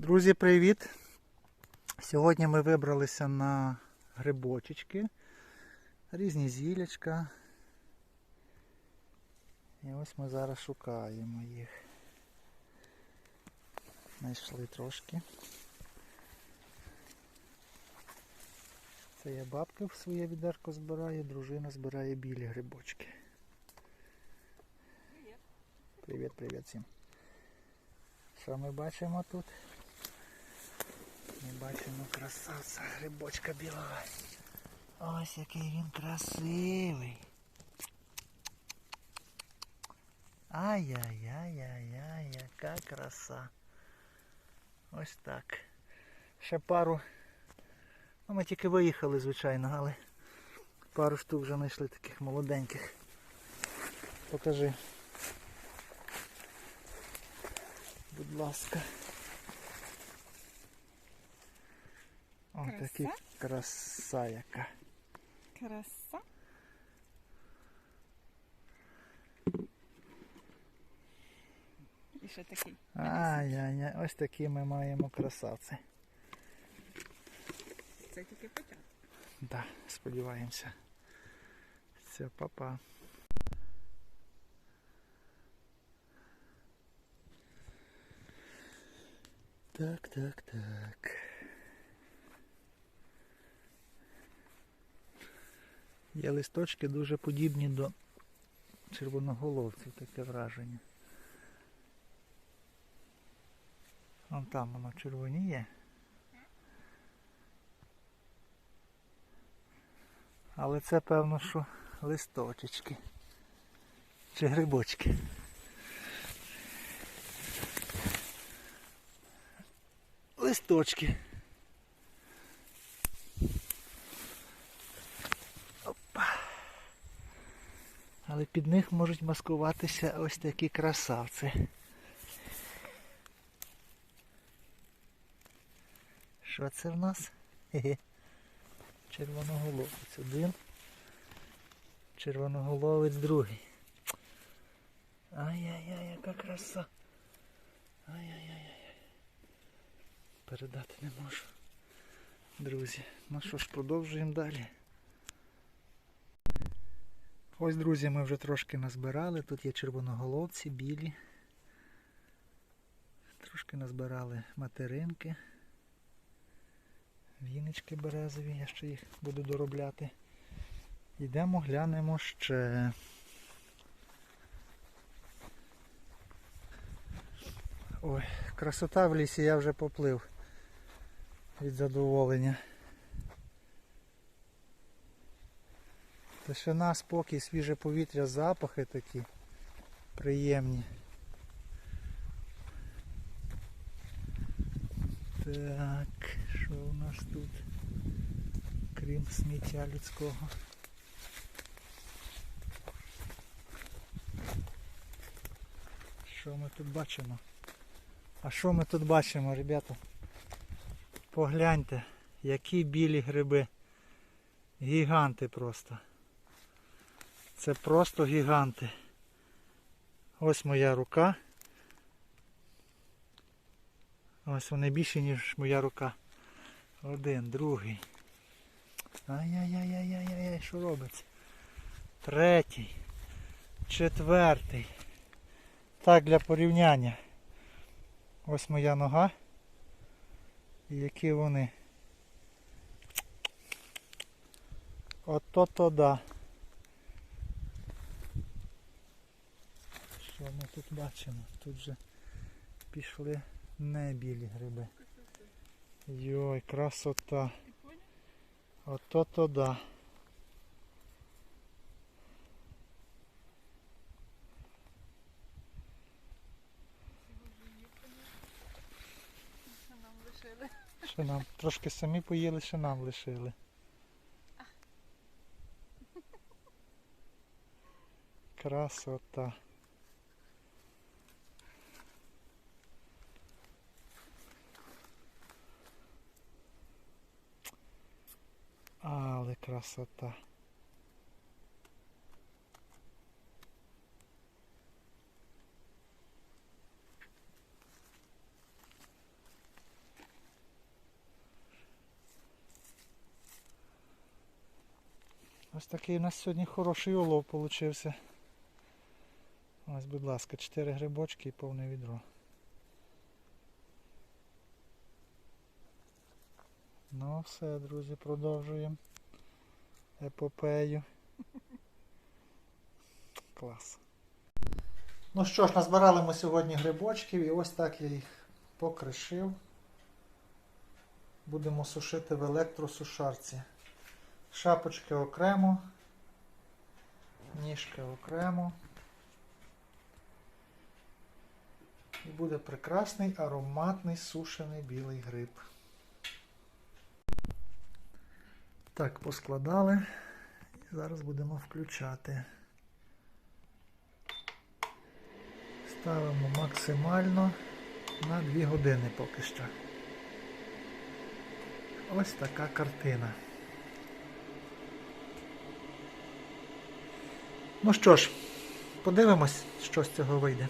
Друзі, привіт! Сьогодні ми вибралися на грибочечки, різні зілячка. І ось ми зараз шукаємо їх. Знайшли трошки. Це я бабка в своє відерко збираю, дружина збирає білі грибочки. Привіт, привіт всім. Що ми бачимо тут? Ми бачимо красавця грибочка білого. Ось який він красивий. Ай-яй-яй-яй-яй, яка краса. Ось так. Ще пару. Ну, ми тільки виїхали, звичайно, але пару штук вже знайшли таких молоденьких. Покажи. Будь ласка. О, Краса? такі краса яка. Краса. І ще такий. Ай-яй-яй, ось такі ми маємо красавці. Це тільки початок. Да, сподіваємося. Все, папа. Так, так, так. Є листочки дуже подібні до червоноголовців, таке враження. Вон там воно червоніє. Але це певно, що листочечки. Чи грибочки. Листочки. Але під них можуть маскуватися ось такі красавці. Що це в нас? Червоноголовець один. Червоноголовець другий. Ай-яй-яй, яка краса. Ай-яй-яй-яй. Передати не можу. Друзі, ну що ж, продовжуємо далі. Ось, друзі, ми вже трошки назбирали. Тут є червоноголовці, білі. Трошки назбирали материнки. Віночки березові, я ще їх буду доробляти. Йдемо, глянемо ще. Ой, красота в лісі, я вже поплив від задоволення. Тишина, спокій, свіже повітря, запахи такі приємні. Так, що у нас тут? Крім сміття людського. Що ми тут бачимо? А що ми тут бачимо, ребята? Погляньте, які білі гриби. Гіганти просто. Це просто гіганти. Ось моя рука. Ось вони більші, ніж моя рука. Один, другий. Ай-яй-яй-яй-яй-яй, що робиться? Третій. Четвертий. Так, для порівняння. Ось моя нога. І які вони. Ото то да. Що ми тут бачимо? Тут же пішли не білі гриби. Йой, красота. Ото то да. Що нам лишили? Ще нам трошки самі поїли, ще нам лишили. Красота. але красота. Ось такий у нас сьогодні хороший улов получився. Ось, будь ласка, 4 грибочки і повне відро. Ну все, друзі, продовжуємо епопею. Клас. Ну що ж, назбирали ми сьогодні грибочків і ось так я їх покришив. Будемо сушити в електросушарці. Шапочки окремо, ніжки окремо. І буде прекрасний ароматний сушений білий гриб. Так, поскладали. І зараз будемо включати. Ставимо максимально на 2 години поки що. Ось така картина. Ну що ж, подивимось, що з цього вийде.